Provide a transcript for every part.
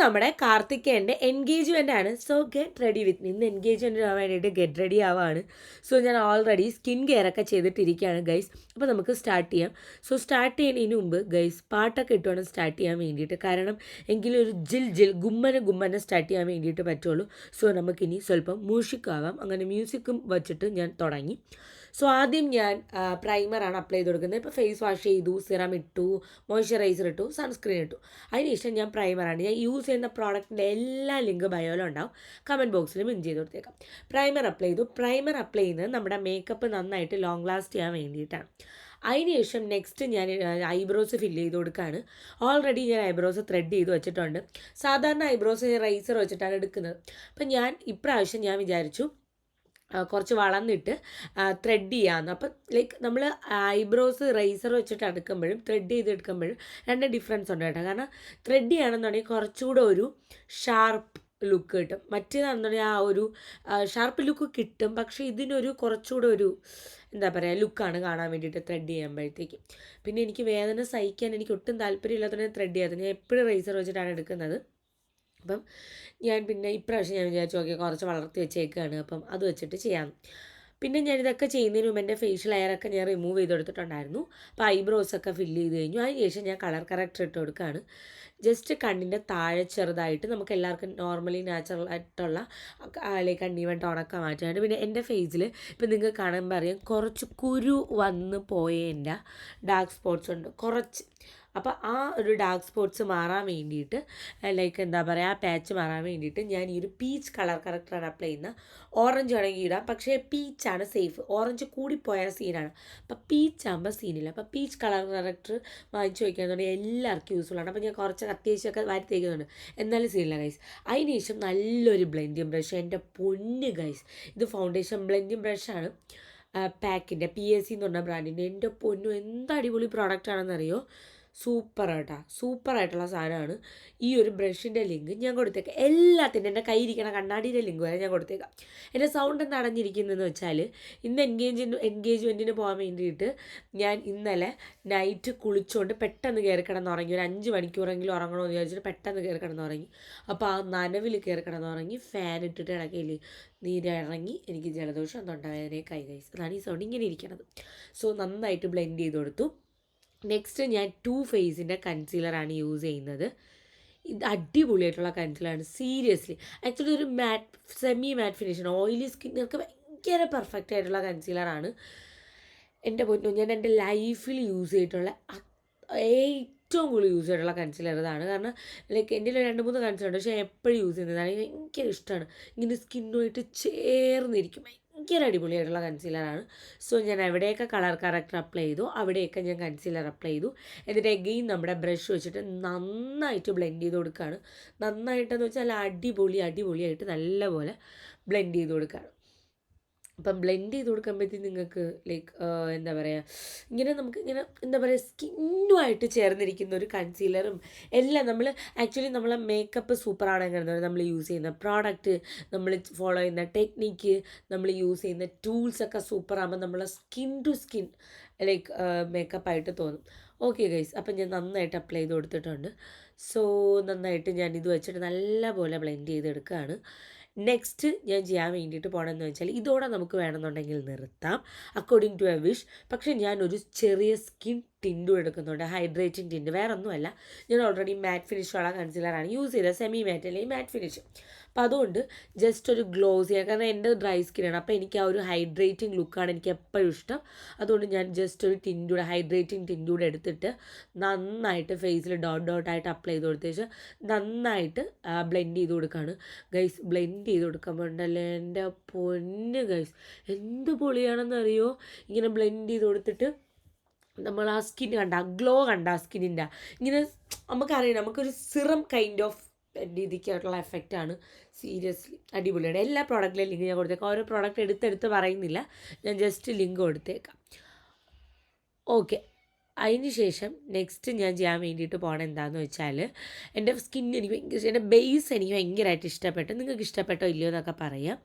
നമ്മുടെ കാർത്തികേന്റെ എൻഗേജ്മെന്റ് ആണ്. സോ ഗെറ്റ് റെഡി വിത്ത് ഇന്ന് എൻഗേജ്മെന്റ് ആവാൻ വേണ്ടിയിട്ട് ഗെറ്റ് റെഡി ആവാണ്. സോ ഞാൻ ഓൾറെഡി സ്കിൻ കെയർ ഒക്കെ ചെയ്തിട്ടിരിക്കുകയാണ് ഗൈസ് അപ്പോൾ നമുക്ക് സ്റ്റാർട്ട് ചെയ്യാം. സോ സ്റ്റാർട്ട് ചെയ്യുന്നതിന് മുമ്പ് ഗൈസ് പാട്ടൊക്കെ ഇട്ടുവേണം സ്റ്റാർട്ട് ചെയ്യാൻ വേണ്ടിയിട്ട്. കാരണം എങ്കിലും ഒരു ജിൽ ജിൽ ഗുമ്മനെ ഗുമ്മനെ സ്റ്റാർട്ട് ചെയ്യാൻ വേണ്ടിയിട്ട് പറ്റുള്ളൂ. സോ നമുക്കിനി സ്വല്പം മ്യൂസിക് അങ്ങനെ മ്യൂസിക്കും വച്ചിട്ട് ഞാൻ തുടങ്ങി. സോ ആദ്യം ഞാൻ പ്രൈമറാണ് അപ്ലൈ ചെയ്ത് കൊടുക്കുന്നത് ഇപ്പോൾ ഫേസ് വാഷ് ചെയ്തു സിറം ഇട്ടു മോയ്സ്ചറൈസർ ഇട്ടു സൺസ്ക്രീൻ ഇട്ടു. അതിനുശേഷം ഞാൻ പ്രൈമറാണ് ഞാൻ യൂസ് ചെയ്യുന്ന പ്രോഡക്റ്റിന്റെ എല്ലാ ലിങ്ക് ബയോയിലും ഉണ്ടാവും. കമന്റ് ബോക്സിൽ മിൻ ചെയ്ത് കൊടുത്തേക്കാം. പ്രൈമർ അപ്ലൈ ചെയ്തു. പ്രൈമർ അപ്ലൈ ചെയ്യുന്നത് നമ്മുടെ മേക്കപ്പ് നന്നായിട്ട് ലോങ് ലാസ്റ്റ് ചെയ്യാൻ വേണ്ടിയിട്ടാണ്. അതിനുശേഷം നെക്സ്റ്റ് ഞാൻ ഐബ്രോസ് ഫില്ല് ചെയ്ത് കൊടുക്കുകയാണ് ഓൾറെഡി ഞാൻ ഐബ്രോസ് ത്രെഡ് ചെയ്ത് വെച്ചിട്ടുണ്ട്. സാധാരണ ഐബ്രോസ് റൈസർ വെച്ചിട്ടാണ് എടുക്കുന്നത്. അപ്പം ഞാൻ ഇപ്രാവശ്യം ഞാൻ വിചാരിച്ചു കുറച്ച് വളർന്നിട്ട് ത്രെഡ് ചെയ്യാമെന്ന് അപ്പം ലൈക്ക് നമ്മൾ ഐബ്രോസ് റൈസർ വെച്ചിട്ട് എടുക്കുമ്പോഴും ത്രെഡ് ചെയ്ത് എടുക്കുമ്പോഴും രണ്ട് ഡിഫറൻസ് ഉണ്ട് കേട്ടോ. കാരണം ത്രെഡ് ചെയ്യണമെന്നുണ്ടെങ്കിൽ കുറച്ചുകൂടെ ഒരു ഷാർപ്പ് ലുക്ക് കിട്ടും. മറ്റേതാണെന്നുണ്ടെങ്കിൽ ആ ഒരു ഷാർപ്പ് ലുക്ക് കിട്ടും. പക്ഷേ ഇതിനൊരു കുറച്ചുകൂടെ ഒരു എന്താ പറയുക ലുക്കാണ് കാണാൻ വേണ്ടിയിട്ട് ത്രെഡ് ചെയ്യുമ്പോഴത്തേക്കും. പിന്നെ എനിക്ക് വേദന സഹിക്കാൻ എനിക്ക് ഒട്ടും താല്പര്യമില്ലാത്തതിനെ ത്രെഡ് ചെയ്യാത്തത്. ഞാൻ എപ്പോഴും റൈസർ വെച്ചിട്ടാണ് എടുക്കുന്നത്. അപ്പം ഞാൻ പിന്നെ ഇപ്രാവശ്യം ഞാൻ വിചാരിച്ചു നോക്കി കുറച്ച് വളർത്തി വെച്ചേക്കാണ്. അപ്പം അത് വെച്ചിട്ട് ചെയ്യാം. പിന്നെ ഞാനിതൊക്കെ ചെയ്യുന്നതിന് മുമ്പ് എന്റെ ഫേഷ്യൽ ഒക്കെ ഞാൻ റിമൂവ് ചെയ്ത് കൊടുത്തിട്ടുണ്ടായിരുന്നു അപ്പോൾ ഐബ്രോസ് ഒക്കെ ഫില്ല് ചെയ്ത് കഴിഞ്ഞു. അതിന് ശേഷം ഞാൻ കളർ കറക്റ്റർ ഇട്ട് കൊടുക്കുകയാണ് ജസ്റ്റ് കണ്ണിന്റെ താഴെ ചെറുതായിട്ട് നമുക്ക് എല്ലാവർക്കും നോർമലി നാച്ചുറൽ ആയിട്ടുള്ള ലൈക്ക് കണ്ണീവൻ ടോണൊക്കെ മാറ്റാനായിട്ട്. പിന്നെ എന്റെ ഫേസിൽ ഇപ്പം നിങ്ങൾക്ക് കാണുമ്പോൾ അറിയാം കുറച്ച് കുരു വന്ന് പോയതിന്റെ ഡാർക്ക് സ്പോട്ട്സ് ഉണ്ട്. കുറച്ച് അപ്പോൾ ആ ഒരു ഡാർക്ക് സ്പോട്ട്സ് മാറാൻ വേണ്ടിയിട്ട് ലൈക്ക് എന്താ പറയുക ആ പാച്ച് മാറാൻ വേണ്ടിയിട്ട് ഞാൻ ഈ ഒരു പീച്ച് കളർ കറക്റ്ററാണ് അപ്ലൈ ചെയ്യുന്നത് ഓറഞ്ച് വേണമെങ്കിൽ ഇടാം. പക്ഷേ പീച്ചാണ് സേഫ് ഓറഞ്ച് കൂടിപ്പോയ സീനാണ് അപ്പോൾ പീച്ച് ആകുമ്പോൾ സീനില്ല അപ്പോൾ പീച്ച് കളർ കറക്റ്റർ വാങ്ങിച്ചു വയ്ക്കാന്നുണ്ടെങ്കിൽ എല്ലാവർക്കും യൂസ്ഫുൾ ആണ്. അപ്പോൾ ഞാൻ കുറച്ച് അത്യാവശ്യമൊക്കെ വാരി തേക്കുന്നുണ്ട്. എന്നാലും സീനില്ല ഗൈസ് അതിന് ശേഷം നല്ലൊരു ബ്ലെൻഡിങ് ബ്രഷ് എന്റെ പൊന്ന് ഗൈസ് ഇത് ഫൗണ്ടേഷൻ ബ്ലെൻഡിങ് ബ്രഷാണ് പാക്കിന്റെ പി എസ് സി എന്ന് പറഞ്ഞ ബ്രാൻഡിന്റെ എന്റെ പൊന്നു എന്ത് അടിപൊളി പ്രോഡക്റ്റ് സൂപ്പർ ആയിട്ടുള്ള സാധനമാണ്. ഈ ഒരു ബ്രഷിന്റെ ലിങ്ക് ഞാൻ കൊടുത്തേക്കാം. എല്ലാത്തിന്റെ എന്റെ കയ്യിരിക്കണ കണ്ണാടിയുടെ ലിങ്ക് വരെ ഞാൻ കൊടുത്തേക്കാം. എന്റെ സൗണ്ട് എന്താ അടഞ്ഞിരിക്കുന്നതെന്ന് വെച്ചാൽ ഇന്ന് എൻഗേജ് എൻഗേജ്മെന്റിന് പോകാൻ വേണ്ടിയിട്ട് ഞാൻ ഇന്നലെ നൈറ്റ് കുളിച്ചുകൊണ്ട് പെട്ടെന്ന് കയറി കിടന്നുറങ്ങി. ഒരു അഞ്ച് മണിക്കൂറെങ്കിലും ഉറങ്ങണമെന്ന് വിചാരിച്ചിട്ട് പെട്ടെന്ന് കയറി കിടന്നുറങ്ങി. അപ്പോൾ ആ നനവിൽ കയറി കിടന്നുറങ്ങി ഫാൻ ഇട്ടിട്ട് ഇടയ്ക്കിൽ നീരിറങ്ങി എനിക്ക് ജലദോഷം തൊണ്ടവേദനയൊക്കെ ആയി അതാണ് ഈ സൗണ്ട് ഇങ്ങനെ ഇരിക്കണത്. സോ നന്നായിട്ട് ബ്ലെൻഡ് ചെയ്ത് കൊടുത്തു. നെക്സ്റ്റ് ഞാൻ ടു ഫേസിന്റെ കൺസീലറാണ് യൂസ് ചെയ്യുന്നത്. ഇത് അടിപൊളിയായിട്ടുള്ള കൺസീലറാണ് സീരിയസ്ലി ആക്ച്വലി ഒരു മാറ്റ് സെമി മാറ്റ് ഫിനിഷാണ് ഓയിലി സ്കിന്നുകൾക്ക് ഭയങ്കര പെർഫെക്റ്റ് ആയിട്ടുള്ള കൺസീലറാണ് എന്റെ പൊന്നു ഞാൻ എന്റെ ലൈഫിൽ യൂസ് ചെയ്തിട്ടുള്ള ഏറ്റവും കൂടുതൽ യൂസ് ചെയ്തിട്ടുള്ള കൺസീലർ ഇതാണ്. കാരണം ലൈക്ക് എന്റെ രണ്ട് മൂന്ന് കൺസീലർ ഉണ്ട്. പക്ഷേ എപ്പോഴും യൂസ് ചെയ്യുന്നതാണ് ഭയങ്കര ഇഷ്ടമാണ്. ഇങ്ങനെ സ്കിന്നുമായിട്ട് ചേർന്നിരിക്കും. ഭയങ്കര അടിപൊളിയായിട്ടുള്ള കൺസീലറാണ് സോ ഞാൻ എവിടെയൊക്കെ കളർ കറക്റ്റർ അപ്ലൈ ചെയ്തു അവിടെയൊക്കെ ഞാൻ കൺസീലർ അപ്ലൈ ചെയ്തു. എന്നിട്ട് എഗെയിൻ നമ്മുടെ ബ്രഷ് വെച്ചിട്ട് നന്നായിട്ട് ബ്ലെൻഡ് ചെയ്ത് കൊടുക്കുകയാണ്. നന്നായിട്ടെന്ന് വെച്ചാൽ അടിപൊളി അടിപൊളിയായിട്ട് നല്ലപോലെ ബ്ലെൻഡ് ചെയ്ത് കൊടുക്കുകയാണ്. അപ്പം ബ്ലെൻഡ് ചെയ്ത് കൊടുക്കുമ്പോഴത്തേക്കും നിങ്ങൾക്ക് ലൈക്ക് എന്താ പറയുക ഇങ്ങനെ നമുക്ക് ഇങ്ങനെ എന്താ പറയുക സ്കിന്നുമായിട്ട് ചേർന്നിരിക്കുന്ന ഒരു കൺസീലറും എല്ലാം നമ്മൾ ആക്ച്വലി നമ്മളെ മേക്കപ്പ് സൂപ്പറാണ് എങ്ങനെ നമ്മൾ യൂസ് ചെയ്യുന്ന പ്രോഡക്റ്റ് നമ്മൾ ഫോളോ ചെയ്യുന്ന ടെക്നിക്ക് നമ്മൾ യൂസ് ചെയ്യുന്ന ടൂൾസൊക്കെ സൂപ്പറാകുമ്പോൾ നമ്മളെ സ്കിൻ ടു സ്കിൻ ലൈക്ക് മേക്കപ്പായിട്ട് തോന്നും. ഓക്കെ ഗൈസ് അപ്പം ഞാൻ നന്നായിട്ട് അപ്ലൈ ചെയ്ത് കൊടുത്തിട്ടുണ്ട്. സോ നന്നായിട്ട് ഞാൻ ഇത് വെച്ചിട്ട് നല്ലപോലെ ബ്ലെൻഡ് ചെയ്തെടുക്കുകയാണ്. നെക്സ്റ്റ് ഞാൻ ചെയ്യാൻ വേണ്ടിയിട്ട് പോകണമെന്ന് വെച്ചാൽ ഇതോടെ നമുക്ക് വേണമെന്നുണ്ടെങ്കിൽ നിർത്താം. അക്കോർഡിംഗ് ടു എ വിഷ് പക്ഷേ ഞാനൊരു ചെറിയ സ്കിൻ ടിൻഡും എടുക്കുന്നുണ്ട്. Hydrating tint. വേറെ ഒന്നുമല്ല ഞാൻ ഓൾറെഡി മാറ്റ് ഫിനിഷുള്ള കൺസീലറാണ് യൂസ് ചെയ്തത്. സെമി മാറ്റ് അല്ലെങ്കിൽ മാറ്റ് ഫിനിഷ് അപ്പോൾ അതുകൊണ്ട് ജസ്റ്റ് ഒരു ഗ്ലോസ് ചെയ്യാം കാരണം എന്റെ ഡ്രൈ സ്കിന്നാണ് അപ്പോൾ എനിക്ക് ആ ഒരു ഹൈഡ്രേറ്റിംഗ് ലുക്കാണ് എനിക്ക് എപ്പോഴും ഇഷ്ടം. അതുകൊണ്ട് ഞാൻ ജസ്റ്റ് ഒരു ടിൻഡൂടെ ഹൈഡ്രേറ്റിംഗ് ടിൻഡൂടെ എടുത്തിട്ട് നന്നായിട്ട് ഫേസിൽ ഡോട്ട് ഡോട്ടായിട്ട് അപ്ലൈ ചെയ്ത് കൊടുത്ത ശേഷം നന്നായിട്ട് ബ്ലെൻഡ് ചെയ്ത് കൊടുക്കുകയാണ് ഗൈസ് ബ്ലെൻഡ് ചെയ്ത് കൊടുക്കുമ്പോണ്ടല്ലേ എന്റെ പൊന്ന് ഗൈസ് എന്ത് പൊളിയാണെന്നറിയോ? ഇങ്ങനെ ബ്ലെൻഡ് ചെയ്ത് കൊടുത്തിട്ട് നമ്മൾ ആ സ്കിൻ കണ്ട ആ ഗ്ലോ കണ്ട ആ സ്കിന്നിന്റെ ഇങ്ങനെ നമുക്കറിയാം നമുക്കൊരു സിറം കൈൻഡ് ഓഫ് രീതിക്കായിട്ടുള്ള എഫക്റ്റാണ് സീരിയസ്ലി അടിപൊളിയാണ്. എല്ലാ പ്രോഡക്റ്റിലും ലിങ്ക് ഞാൻ കൊടുത്തേക്കാം. ഓരോ പ്രോഡക്റ്റ് എടുത്തെടുത്ത് പറയുന്നില്ല. ഞാൻ ജസ്റ്റ് ലിങ്ക് കൊടുത്തേക്കാം. ഓക്കെ അതിന് ശേഷം നെക്സ്റ്റ് ഞാൻ ചെയ്യാൻ വേണ്ടിയിട്ട് പോകണം എന്താണെന്ന് വെച്ചാൽ എന്റെ സ്കിൻ എനിക്ക് ഭയങ്കര എന്റെ ബേസ് എനിക്ക് ഭയങ്കരമായിട്ട് ഇഷ്ടപ്പെട്ടു. നിങ്ങൾക്ക് ഇഷ്ടപ്പെട്ടോ ഇല്ലയോ എന്നൊക്കെ പറയാം.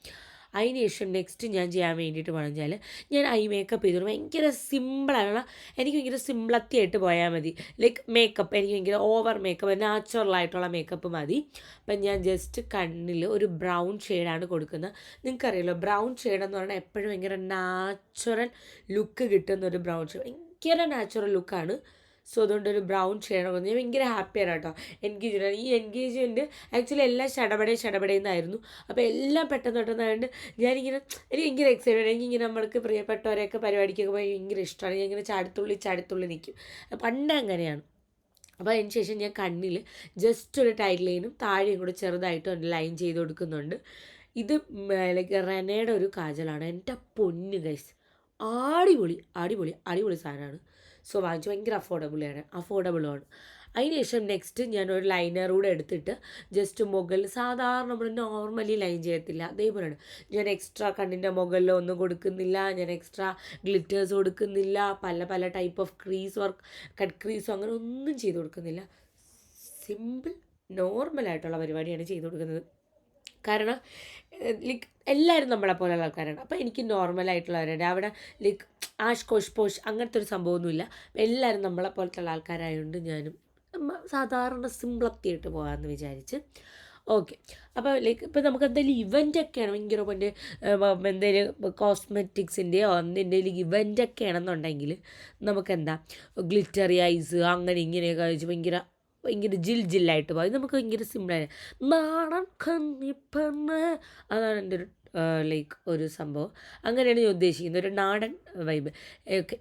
അതിന് ശേഷം നെക്സ്റ്റ് ഞാൻ ചെയ്യാൻ വേണ്ടിയിട്ട് പറഞ്ഞാൽ ഞാൻ ഐ മേക്കപ്പ് ചെയ്തു ഭയങ്കര സിമ്പിളാണ് എനിക്ക് ഭയങ്കര സിമ്പിളത്തിയായിട്ട് പോയാൽ മതി. ലൈക്ക് മേക്കപ്പ് എനിക്ക് ഭയങ്കര ഓവർ മേക്കപ്പ് നാച്ചുറൽ ആയിട്ടുള്ള മേക്കപ്പ് മതി. അപ്പം ഞാൻ ജസ്റ്റ് കണ്ണിൽ ഒരു ബ്രൗൺ ഷെയ്ഡാണ് കൊടുക്കുന്നത്. നിങ്ങൾക്കറിയാലോ ബ്രൗൺ ഷെയ്ഡ് എന്ന് പറഞ്ഞാൽ എപ്പോഴും ഭയങ്കര നാച്ചുറൽ ലുക്ക് കിട്ടുന്ന ഒരു ബ്രൗൺ ഷെയ്ഡ് ഭയങ്കര നാച്ചുറൽ ലുക്കാണ് സോ അതുകൊണ്ട് ഒരു ബ്രൗൺ ഷെയ്ഡ് വന്നു ഞാൻ ഭയങ്കര ഹാപ്പിയാണ് കേട്ടോ. എൻഗേജ്മെന്റ് ഈ എൻഗേജ്മെന്റ് ആക്ച്വലി എല്ലാം ഷടപടേ എന്നായിരുന്നു അപ്പോൾ എല്ലാം പെട്ടെന്ന് പെട്ടെന്നായതുകൊണ്ട് ഞാനിങ്ങനെ എനിക്ക് ഭയങ്കര എക്സൈറ്റഡ് എനിക്കിങ്ങനെ നമ്മൾക്ക് പ്രിയപ്പെട്ടവരെയൊക്കെ പരിപാടിക്കൊക്കെ പോയി ഭയങ്കര ഇഷ്ടമാണ് ഞാൻ ഇങ്ങനെ ചാടിത്തുള്ളി ചാടിത്തുള്ളി നിൽക്കും പണ്ട് അങ്ങനെയാണ്. അപ്പോൾ അതിന് ശേഷം ഞാൻ കണ്ണിൽ ജസ്റ്റ് ഒരു ടൈറ്റ് ലൈനും താഴെയും കൂടെ ചെറുതായിട്ട് ലൈൻ ചെയ്ത് കൊടുക്കുന്നുണ്ട്. ഇത് ലൈക്ക് റെനയുടെ ഒരു കാജലാണ്. എന്റെ പൊന്ന് ഗൈസ് അടിപൊളി അടിപൊളി അടിപൊളി സാധനമാണ്. സോ വാങ്ങിച്ചു ഭയങ്കര അഫോർഡബിളാണ് അഫോർഡബിളുമാണ് അതിനുശേഷം നെക്സ്റ്റ് ഞാനൊരു ലൈനർ കൂടെ എടുത്തിട്ട് ജസ്റ്റ് മുകളിൽ സാധാരണ നമ്മൾ നോർമലി ലൈൻ ചെയ്യത്തില്ല. അതേപോലെയാണ്. ഞാൻ എക്സ്ട്രാ കണ്ണിന്റെ മുകളിൽ ഒന്നും കൊടുക്കുന്നില്ല. ഞാൻ എക്സ്ട്രാ ഗ്ലിറ്റേഴ്സ് കൊടുക്കുന്നില്ല. പല പല type of crease work cut ക്രീസോ അങ്ങനെ ഒന്നും ചെയ്ത് കൊടുക്കുന്നില്ല. സിമ്പിൾ നോർമലായിട്ടുള്ള പരിപാടിയാണ് ചെയ്ത് കൊടുക്കുന്നത്. കാരണം ലൈക്ക് എല്ലാവരും നമ്മളെ പോലെയുള്ള ആൾക്കാരാണ്. അപ്പോൾ എനിക്ക് നോർമലായിട്ടുള്ളവരുണ്ട് അവിടെ ലൈക്ക് ആഷ് കോഷ് പോഷ് അങ്ങനത്തെ ഒരു സംഭവമൊന്നുമില്ല. എല്ലാവരും നമ്മളെ പോലത്തെ ആൾക്കാരായതുകൊണ്ട് ഞാനും സാധാരണ സിമ്പിളൊക്കെ ആയിട്ട് പോകാമെന്ന് വിചാരിച്ച്. ഓക്കെ അപ്പോൾ ലൈക്ക് ഇപ്പോൾ നമുക്ക് എന്തെങ്കിലും ഇവന്റൊക്കെയാണ് ഭയങ്കര പിന്നെ എന്തെങ്കിലും കോസ്മെറ്റിക്സിന്റെയോ എന്തെങ്കിലും ഇവന്റൊക്കെ ആണെന്നുണ്ടെങ്കിൽ നമുക്കെന്താ? ഗ്ലിറ്ററി ഐസ് അങ്ങനെ ഇങ്ങനെയൊക്കെ വെച്ച് ഭയങ്കര ഭയങ്കര ജിൽ ജില്ലായിട്ട് പോകും നമുക്ക് ഭയങ്കര സിമ്പിളായി നാടൻ കന്നിപ്പെന്ന്. അതാണ് എന്റെ ഒരു ലൈക്ക് ഒരു സംഭവം. അങ്ങനെയാണ് ഞാൻ ഉദ്ദേശിക്കുന്നത്. ഒരു നാടൻ വൈബ് ഓക്കെ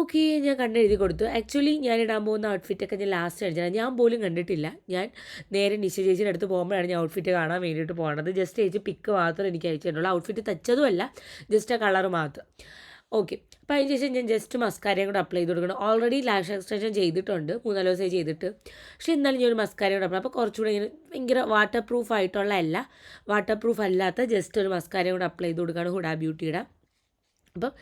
ഓക്കെ ഞാൻ കണ്ടെഴുതി കൊടുത്തു. ആക്ച്വലി ഞാൻ ഇടാൻ പോകുന്ന ഔട്ട്ഫിറ്റൊക്കെ ഞാൻ ലാസ്റ്റ് അടിച്ചാൽ ഞാൻ പോലും കണ്ടിട്ടില്ല. ഞാൻ നേരെ നിശ ചേച്ചിയുടെ അടുത്ത് പോകുമ്പോഴാണ് ഞാൻ ഔട്ട്ഫിറ്റ് കാണാൻ വേണ്ടിയിട്ട് പോകുന്നത് ജസ്റ്റ് ചേച്ചി പിക്ക് മാത്രം എനിക്ക് അയച്ചിട്ടുള്ളൂ. ഔട്ട്ഫിറ്റ് തച്ചതുമല്ല ജസ്റ്റ് ആ കളർ മാത്രം. ഓക്കെ അപ്പോൾ അതിന് ശേഷം ഞാൻ ജസ്റ്റ് മസ്കാരയും കൂടെ അപ്ലൈ ചെയ്ത് കൊടുക്കണം. ഓൾറെഡി ലാഷ് എക്സ്റ്റൻഷൻ ചെയ്തിട്ടുണ്ട്. മൂന്നാൽ ദിവസം ചെയ്തിട്ട്. പക്ഷേ എന്നാലും ഞാൻ ഒരു മസ്കാരയും കൂടെ അപ്ലൈ അപ്പോൾ കുറച്ചുകൂടെ ഇങ്ങനെ ഭയങ്കര വാട്ടർ പ്രൂഫ് ആയിട്ടുള്ള അല്ല. വാട്ടർ പ്രൂഫ് അല്ലാത്ത ജസ്റ്റ് ഒരു മസ്കാരയും കൂടെ അപ്ലൈ ചെയ്ത് കൊടുക്കുകയാണ് ഹുഡാ ബ്യൂട്ടിയുടെ അപ്പം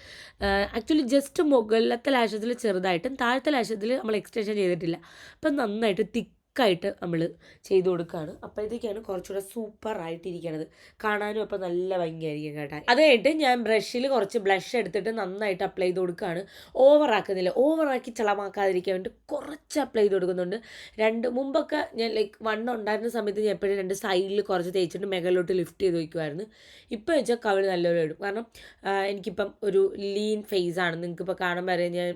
ആക്ച്വലി ജസ്റ്റ് മുകളിലത്തെ ലാഷത്തിൽ ചെറുതായിട്ടും താഴത്തെ ലാഷത്തിൽ നമ്മൾ എക്സ്റ്റൻഷൻ ചെയ്തിട്ടില്ല. അപ്പം നന്നായിട്ട് തിക്ക് തിക്കായിട്ട് നമ്മൾ ചെയ്ത് കൊടുക്കുകയാണ് അപ്പോഴത്തേക്കാണ് കുറച്ചുകൂടെ സൂപ്പർ ആയിട്ടിരിക്കണത്. കാണാനും അപ്പോൾ നല്ല ഭംഗിയായിരിക്കും കേട്ടോ. അത് കഴിഞ്ഞിട്ട് ഞാൻ ബ്രഷിൽ കുറച്ച് ബ്ലഷ് എടുത്തിട്ട് നന്നായിട്ട് അപ്ലൈ ചെയ്ത് കൊടുക്കുകയാണ് ഓവറാക്കുന്നില്ല ഓവറാക്കി ചളമാക്കാതിരിക്കാൻ വേണ്ടി കുറച്ച് അപ്ലൈ ചെയ്ത് കൊടുക്കുന്നുണ്ട്. രണ്ട് മുമ്പൊക്കെ ഞാൻ ലൈക്ക് വണ്ണം ഉണ്ടായിരുന്ന സമയത്ത് ഞാൻ എപ്പോഴും രണ്ട് സൈഡിൽ കുറച്ച് തേച്ചിട്ട് മെഗലോട്ട് ലിഫ്റ്റ് ചെയ്ത് വയ്ക്കുമായിരുന്നു ഇപ്പോൾ വെച്ചാൽ കവിൾ നല്ലൊരു ഇടും. കാരണം എനിക്കിപ്പം ഒരു ലീൻ ഫേസ് ആണ്. നിങ്ങൾക്കിപ്പോൾ കാണുമ്പോൾ അറിയാം ഞാൻ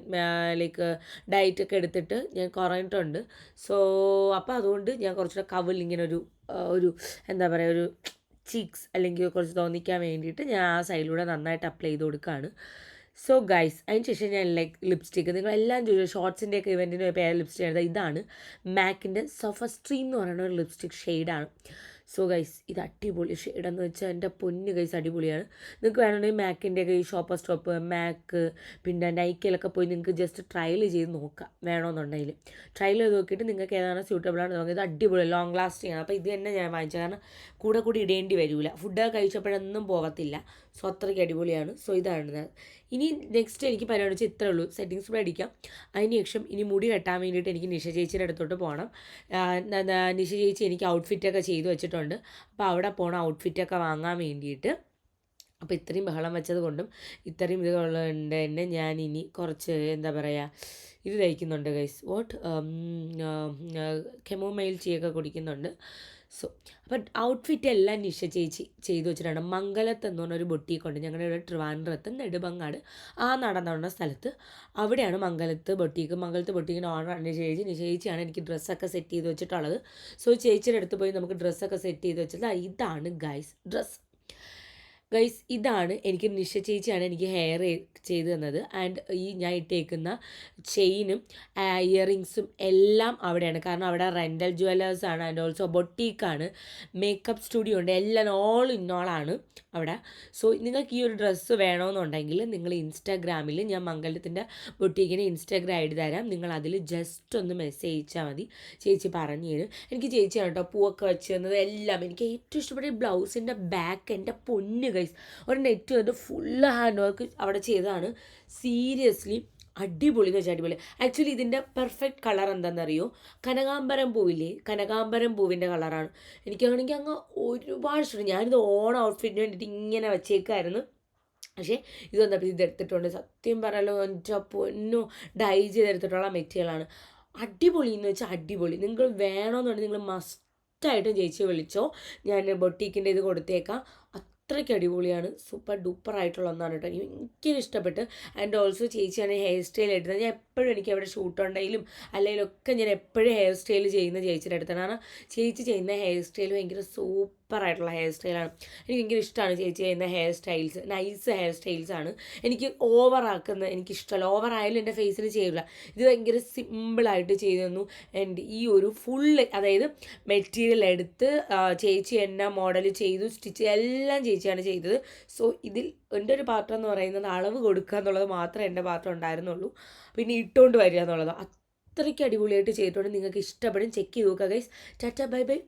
ലൈക്ക് ഡയറ്റൊക്കെ എടുത്തിട്ട് ഞാൻ കുറഞ്ഞിട്ടുണ്ട്. സോ അപ്പോൾ അതുകൊണ്ട് ഞാൻ കുറച്ചുകൂടെ കവിൽ ഇങ്ങനെ ഒരു ഒരു എന്താ പറയുക ഒരു ചീക്സ് അല്ലെങ്കിൽ കുറച്ച് തോന്നിക്കാൻ വേണ്ടിയിട്ട് ഞാൻ ആ സൈഡിലൂടെ നന്നായിട്ട് അപ്ലൈ ചെയ്ത് കൊടുക്കുകയാണ് സോ ഗൈസ് അതിന് ശേഷം ഞാൻ ലൈക്ക് ലിപ്സ്റ്റിക്ക് നിങ്ങൾ എല്ലാം ചോദിച്ചു ഷോർട്സിന്റെ ഒക്കെ ഇവന്റിന് പേര് ലിപ്സ്റ്റിക് ഇതാണ് മാക്കിന്റെ സോഫ സ്ട്രീം എന്ന് പറയുന്ന ഒരു ലിപ്സ്റ്റിക് ഷെയ്ഡാണ് സോ ഗൈസ് ഇത് അടിപൊളി ഷെയ്ഡെന്ന് വെച്ചാൽ എന്റെ പൊന്ന് ഗൈസ് അടിപൊളിയാണ്. നിങ്ങൾക്ക് വേണമെങ്കിൽ മാക്കിന്റെ ഈ ഷോപ്പർ സ്റ്റോപ്പ് മാക്ക് പിന്നെ നൈക്കിലൊക്കെ പോയി നിങ്ങൾക്ക് ജസ്റ്റ് ട്രയൽ ചെയ്ത് നോക്കാം വേണമെന്നുണ്ടെങ്കിൽ ട്രയൽ ചെയ്ത് നോക്കിയിട്ട് നിങ്ങൾക്ക് ഏതാണ് സ്യൂട്ടബിൾ ആണ് നോക്കിയത് അടിപൊളി ലോങ് ലാസ്റ്റിംഗ് ആണ്. അപ്പോൾ ഇത് തന്നെ ഞാൻ വാങ്ങിച്ചത്. കാരണം കൂടെ കൂടി ഇടേണ്ടി വരില്ല ഫുഡൊക്കെ കഴിച്ചപ്പോഴൊന്നും പോകത്തില്ല. സോ അത്രയ്ക്ക് അടിപൊളിയാണ്. സോ ഇതാണ് ഇനി നെക്സ്റ്റ് എനിക്ക് പരിപാടി വെച്ചാൽ ഇത്രേ ഉള്ളൂ. സെറ്റിങ്സ് കൂടെ അടിക്കാം. അതിന് ശേഷം ഇനി മുടി കെട്ടാൻ വേണ്ടിയിട്ട് എനിക്ക് നിഷ ചേച്ചിയുടെ അടുത്തോട്ട് പോകണം നിഷ ചേച്ചി എനിക്ക് ഔട്ട്ഫിറ്റൊക്കെ ചെയ്തു വെച്ചിട്ടുണ്ട്. അപ്പോൾ അവിടെ പോകണം ഔട്ട്ഫിറ്റൊക്കെ വാങ്ങാൻ വേണ്ടിയിട്ട് അപ്പോൾ ഇത്രയും ബഹളം വെച്ചത് കൊണ്ടും ഇത്രയും ഇതുകൊണ്ട് തന്നെ ഞാൻ ഇനി കുറച്ച് എന്താ പറയുക ഇത് തയ്ക്കുന്നുണ്ട് ഗൈസ് വോട്ട് കെമോമൈൽ ചീയൊക്കെ കുടിക്കുന്നുണ്ട്. സോ അപ്പം ഔട്ട്ഫിറ്റ് എല്ലാം നിഷ ചേച്ചി ചെയ്തു വെച്ചിട്ടാണ് മംഗലത്ത് എന്ന് പറഞ്ഞൊരു ബൊട്ടീക്കുണ്ട് ഞങ്ങളുടെ ഇവിടെ ട്രിവാൻഡ്രത്ത് നെടുമങ്ങാട് ആ നടന്ന സ്ഥലത്ത്. അവിടെയാണ് മംഗലത്ത് ബൊട്ടീക്ക് മംഗലത്ത് ബൊട്ടീക്കിന്റെ ഓണറാണ് നിഷ ചേച്ചി. നിഷ ചേച്ചിയാണ് എനിക്ക് ഡ്രസ്സൊക്കെ സെറ്റ് ചെയ്ത് വെച്ചിട്ടുള്ളത്. സോ ചേച്ചിയുടെ അടുത്ത് പോയി നമുക്ക് ഡ്രസ്സൊക്കെ സെറ്റ് ചെയ്ത് വെച്ചിട്ട് ഇതാണ് ഗൈസ് ഡ്രസ്സ് ഗൈസ് ഇതാണ് എനിക്ക് നിഷ ചേച്ചിയാണ് എനിക്ക് ഹെയർ ചെയ്ത് തന്നത്. ആൻഡ് ഈ ഞാൻ ഇട്ടേക്കുന്ന ചെയിനും ഇയറിങ്സും എല്ലാം അവിടെയാണ്. കാരണം അവിടെ റെന്റൽ ആണ് ആൻഡ് ഓൾസോ ബൊട്ടീക്കാണ് മേക്കപ്പ് സ്റ്റുഡിയോ ഉണ്ട് എല്ലാം ഓൾ ഇൻ ഓളാണ് അവിടെ. സോ നിങ്ങൾക്ക് ഈ ഒരു ഡ്രസ്സ് വേണമെന്നുണ്ടെങ്കിൽ നിങ്ങൾ ഇൻസ്റ്റാഗ്രാമിൽ ഞാൻ മംഗലത്തിന്റെ ബൊട്ടീക്കിന് ഇൻസ്റ്റാഗ്രാം ഐഡി തരാം. നിങ്ങൾ അതിൽ ജസ്റ്റ് ഒന്ന് മെസ്സേജ് അയച്ചാൽ മതി. ചേച്ചി പറഞ്ഞു തരും. എനിക്ക് ചേച്ചിയാണ് കേട്ടോ പൂവൊക്കെ വെച്ച് തന്നത് എല്ലാം. എനിക്ക് ഏറ്റവും ഇഷ്ടപ്പെട്ട ബ്ലൗസിന്റെ ബാക്ക് എന്റെ പൊന്ന് ഗൈസ് ഒരു നെറ്റ് വന്നിട്ട് ഫുള്ള് ഹാൻഡ് വർക്ക് അവിടെ ചെയ്തതാണ്. സീരിയസ്ലി അടിപൊളി എന്ന് വെച്ചാൽ അടിപൊളി. ആക്ച്വലി ഇതിന്റെ പെർഫെക്റ്റ് കളർ എന്താണെന്നറിയോ കനകാംബരം പൂവില്ലേ? കനകാംബരം പൂവിന്റെ കളറാണ് എനിക്കാണെങ്കിൽ അങ്ങ് ഒരുപാട് ഇഷ്ടം. ഞാനിത് ഓൺ ഔട്ട്ഫിറ്റിന് വേണ്ടിയിട്ട് ഇങ്ങനെ വെച്ചേക്കായിരുന്നു പക്ഷേ ഇത് വന്നപ്പോൾ ഇത് എടുത്തിട്ടുണ്ട്. സത്യം പറയാലോ എന്റെ പൊന്നോ ഡൈ ചെയ്തെടുത്തിട്ടുള്ള മെറ്റീരിയലാണ്. അടിപൊളി എന്ന് വെച്ചാൽ അടിപൊളി. നിങ്ങൾ വേണമെന്നുണ്ടെങ്കിൽ നിങ്ങൾ മസ്റ്റായിട്ടും ചേച്ചി വിളിച്ചോ. ഞാൻ ബൊട്ടീക്കിന്റെ ഇത് കൊടുത്തേക്കാം. അത്രയ്ക്ക് അടിപൊളിയാണ്. സൂപ്പർ ഡൂപ്പർ ആയിട്ടുള്ള ഒന്നാണ് കേട്ടോ. എനിക്ക് ഇഷ്ടപ്പെട്ട്. ആൻഡ് ഓൾസോ ചേച്ചിയാണ് ഹെയർ സ്റ്റൈൽ എടുത്തത് ഞാൻ എപ്പോഴും എനിക്ക് അവിടെ ഷൂട്ട് ഉണ്ടെങ്കിലും അല്ലെങ്കിൽ ഒക്കെ ഞാൻ എപ്പോഴും ഹെയർ സ്റ്റൈൽ ചെയ്യുന്ന ചേച്ചിയുടെ അടുത്താണ്. കാരണം ചേച്ചി ചെയ്യുന്ന ഹെയർ സ്റ്റൈൽ ഭയങ്കര സൂപ്പർ ആയിട്ടുള്ള ഹെയർ സ്റ്റൈലാണ് എനിക്ക് ഭയങ്കര ഇഷ്ടമാണ് ചേച്ചി ചെയ്യുന്ന ഹെയർ സ്റ്റൈൽസ് നൈസ് ഹെയർ സ്റ്റൈൽസാണ് എനിക്ക് ഓവർ ആക്കുന്ന എനിക്ക് ഇഷ്ടമല്ല. ഓവർ ആയാലും എന്റെ ഫേസിൽ ചെയ്യില്ല ഇത് ഭയങ്കര സിമ്പിളായിട്ട് ചെയ്തു തന്നു. ആൻഡ് ഈ ഒരു ഫുള്ള് അതായത് മെറ്റീരിയൽ എടുത്ത് ചേച്ചി എന്നെ മോഡൽ ചെയ്തു സ്റ്റിച്ച് എല്ലാം ചേച്ചിയാണ് ചെയ്തത്. സോ ഇതിൽ എന്റെ ഒരു പാത്രം എന്ന് പറയുന്നത് അളവ് കൊടുക്കുക എന്നുള്ളത് മാത്രമേ എന്റെ പാത്രം ഉണ്ടായിരുന്നുള്ളൂ. പിന്നെ ഇട്ടുകൊണ്ട് വരിക എന്നുള്ളത്. അത്രയ്ക്ക് അടിപൊളിയായിട്ട് ചെയ്തിട്ടുണ്ട്. നിങ്ങൾക്ക് ഇഷ്ടപ്പെടും. ചെക്ക് ചെയ്ത് നോക്കുക ഗൈസ് ടാറ്റ ബൈ ബൈ